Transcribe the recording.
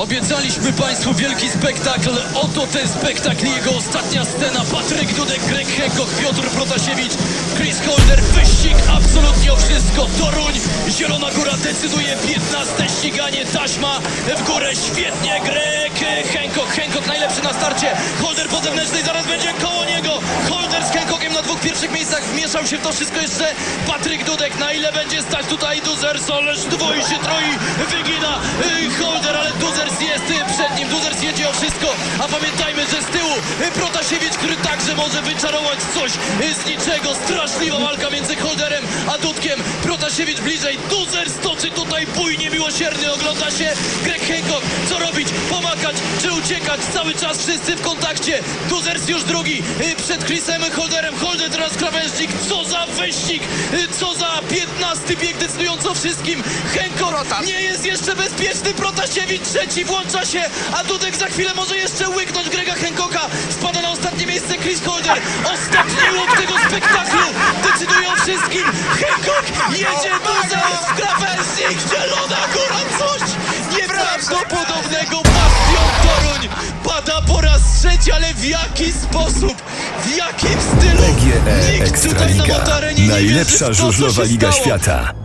Obiecaliśmy Państwu wielki spektakl. Oto ten spektakl i jego ostatnia scena. Patryk Dudek, Greg Hancock, Piotr Protasiewicz, Chris Holder. Wyścig absolutnie o wszystko. Toruń, Zielona Góra decyduje. 15 ściganie, taśma w górę. Świetnie, Greg Hancock. Hancock najlepszy na starcie. Holder po zewnętrznej, zaraz będzie koło niego. Holder z Hancockiem na dwóch pierwszych miejscach. Wmieszał się w to wszystko jeszcze Patryk Dudek. Na ile będzie stać tutaj Duzers? Ależ dwoi się troi. Wygina y, Holder, ale Duzers Wszystko. A pamiętajmy, że z tyłu y, Protasiewicz, który także może wyczarować coś y, z niczego. Straszliwa walka między Holderem a Dudkiem. Protasiewicz bliżej. Duzers toczy tutaj bój niemiłosierny. Ogląda się Greg Hancock. Co robić? Pomakać czy uciekać? Cały czas wszyscy w kontakcie. Duzers już drugi y, przed Chrisem Holderem. Holder teraz krawężnik. Co za wyścig! Y, Co za 15 bieg decydujący o wszystkim. Protas. nie jest jeszcze bezpieczny. Protasiewicz trzeci włącza się, a Dudek za chwilę może jeszcze łyknąć Grega Hancocka. Spada na ostatnie miejsce Chris Holder. Ostatni łuk tego spektaklu. Decyduje o wszystkim. Hancock jedzie Duzers w krawężnik. Zielona trzeci, ale w jaki sposób? W jakim stylu? PGE Nikt tutaj na Ekstraliga. Najlepsza żużlowa liga świata.